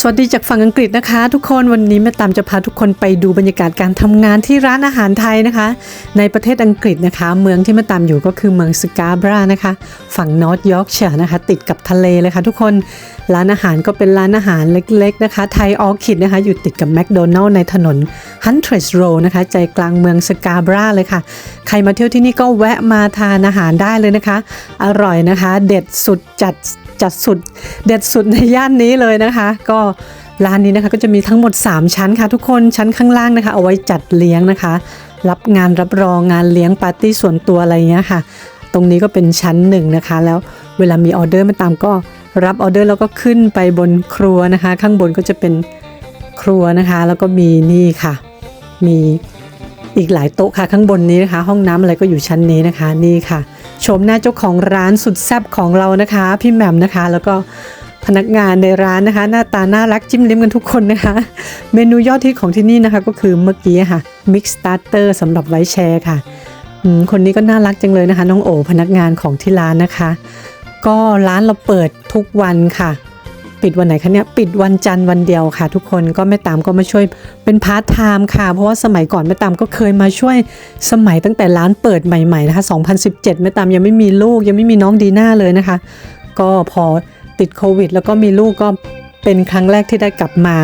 สวัสดีจากฝั่งอังกฤษนะคะ ทุกคนวันนี้แม่ตามจะพาทุกคนไปดูบรรยากาศการทำงานที่ร้านอาหารไทยนะคะ ในประเทศอังกฤษนะคะ เมืองที่แม่ตามอยู่ก็คือเมืองสกาบรานะคะ ฝั่งนอร์ทยอร์กเชียร์นะคะ ติดกับทะเลเลยค่ะทุกคนร้านอาหารก็เป็นร้านอาหารเล็กๆนะคะไทยออคิดนะคะ อยู่ติดกับแมคโดนัลล์ในถนน Huntress Row นะคะ ใจกลางเมืองสกาบราเลยค่ะ ใครมาเที่ยวที่นี่ก็แวะมาทานอาหารได้เลยนะคะ อร่อยนะคะ เด็ดสุดจัดจัดสุด เด็ดสุดในย่านนี้เลยนะคะ ก็ร้านนี้นะคะก็จะมีทั้งหมด 3 ชั้นค่ะทุกคนชั้นข้างล่างนะคะ เอาไว้จัดเลี้ยงนะคะ รับงานรับรองงานเลี้ยงปาร์ตี้ส่วนตัวอะไรเงี้ยค่ะ ตรงนี้ก็เป็นชั้นหนึ่งนะคะ แล้วเวลามีออเดอร์มาตามก็รับออเดอร์แล้วก็ขึ้นไปบนครัวนะคะ ข้างบนก็จะเป็นครัวนะคะ แล้วก็มีนี่ค่ะ มีอีกหลายโต๊ะค่ะข้างบนนี้นะคะ ห้องน้ำอะไรก็อยู่ชั้นนี้นะคะนี่ค่ะ ชมหน้าเจ้าของร้านสุดแซ่บของเรานะคะ พี่แหม่มนะคะ แล้วก็ พนักงานในร้านนะคะ หน้าตาน่ารักจิ้มลิ้มกันทุกคนนะคะ เมนูยอดฮิตของที่นี่นะคะ ก็คือเมื่อกี้ค่ะ Mix Starter สำหรับไว้แชร์ค่ะคนนี้ก็น่ารักจังเลยนะคะ น้องโอพนักงานของที่ร้านนะคะ ก็ร้านเราเปิดทุกวันค่ะ ปิดวันไหนคะเนี่ยปิดวันจันทร์วันเดียวค่ะ ทุกคนก็แม่ตามก็มาช่วยเป็นพาร์ทไทม์ค่ะ เพราะว่าสมัยก่อนแม่ตามก็เคยมาช่วยสมัยตั้งแต่ร้านเปิดใหม่ๆนะคะ 2017แม่ตามยังไม่มีลูกยังไม่มีน้องดีน่าเลยนะคะ ก็พอ ติดโควิด แล้วก็มีลูกก็เป็นครั้งแรกที่ได้กลับมา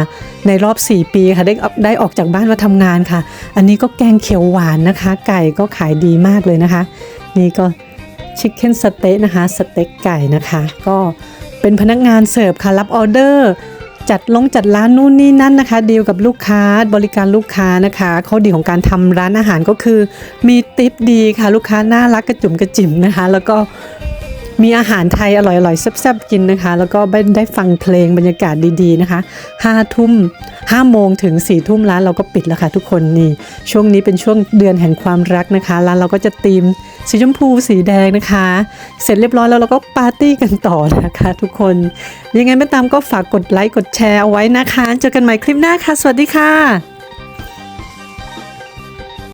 ในรอบ 4 ปีค่ะได้ได้ออกจากบ้านมาทำงานค่ะ อันนี้ก็แกงเขียวหวานนะคะ ไก่ก็ขายดีมากเลยนะคะ นี่ก็ชิคเก้นสเต๊ะนะคะสเต็กไก่นะคะ ก็เป็นพนักงานเสิร์ฟค่ะรับออเดอร์จัดลงจัดร้านนู่นนี่นั่นนะคะดีลกับลูกค้าบริการลูกค้านะคะข้อดีของการทำร้านอาหารก็คือ มีติปดีค่ะลูกค้าน่ารักกระจุ่มกระจิ๋มนะคะ แล้วก็ มีอาหารไทยอร่อยๆแซ่บๆกินนะคะ แล้วก็ได้ฟังเพลงบรรยากาศดีๆนะคะห้าทุ่มห้าโมงถึงสี่ทุ่มร้านเราก็ปิดแล้วค่ะทุกคนนี่ ช่วงนี้เป็นช่วงเดือนแห่งความรักนะคะ ร้านเราก็จะตีมสีชมพูสีแดงนะคะ เสร็จเรียบร้อยแล้วเราก็ปาร์ตี้กันต่อนะคะทุกคน ยังไงไม่ตามก็ฝากกดไลค์กดแชร์เอาไว้นะคะ เจอกันใหม่คลิปหน้าค่ะ สวัสดีค่ะ